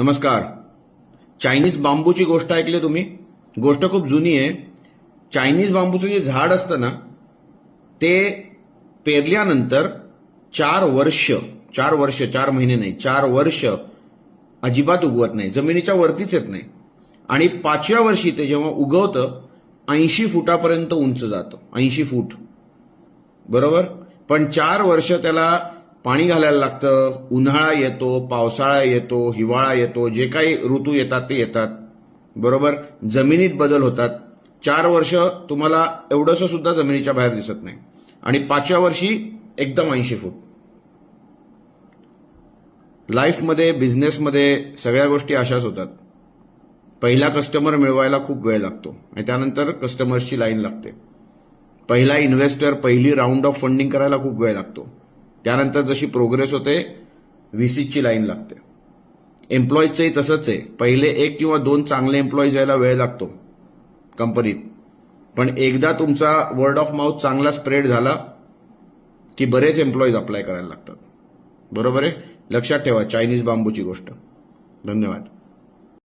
नमस्कार. चायनीज बांबूची गोष्ट ऐकली तुम्ही? गोष्ट खूप जुनी आहे. चायनीज बांबूचं जे झाड असतं ना ते पेरल्यानंतर चार वर्ष चार वर्ष चार महिने नाही चार वर्ष अजिबात उगवत नाही. जमिनीच्या वरतीच येत नाही. आणि पाचव्या वर्षी ते जेव्हा उगवतं ऐंशी फुटापर्यंत उंच जातं. ऐंशी फूट. बरोबर? पण चार वर्ष त्याला पाणी घालायला लागतं उन्हाळा येतो पावसाळा येतो हिवाळा येतो जे काही ऋतू येतात ते येतात. बरोबर? जमिनीत बदल होतात. चार वर्ष तुम्हाला एवढंसं सुद्धा जमिनीच्या बाहेर दिसत नाही. आणि पाचव्या वर्षी एकदम ऐंशी फूट. लाईफमध्ये बिझनेसमध्ये सगळ्या गोष्टी अशाच होतात. पहिला कस्टमर मिळवायला खूप वेळ लागतो. आणि त्यानंतर कस्टमर्सची लाईन लागते. पहिला इन्व्हेस्टर पहिली राऊंड ऑफ फंडिंग करायला खूप वेळ लागतो. त्यानंतर जशी प्रोग्रेस होते व्हीसीची लाईन लागते. एम्प्लॉईजचंही तसंच आहे. पहिले एक किंवा दोन चांगले एम्प्लॉईज यायला वेळ लागतो कंपनीत पण एकदा तुमचा वर्ड ऑफ माउथ चांगला स्प्रेड झाला की बरेच एम्प्लॉईज अप्लाय करायला लागतात. बरोबर आहे? लक्षात ठेवा चायनीज बांबूची गोष्ट. धन्यवाद.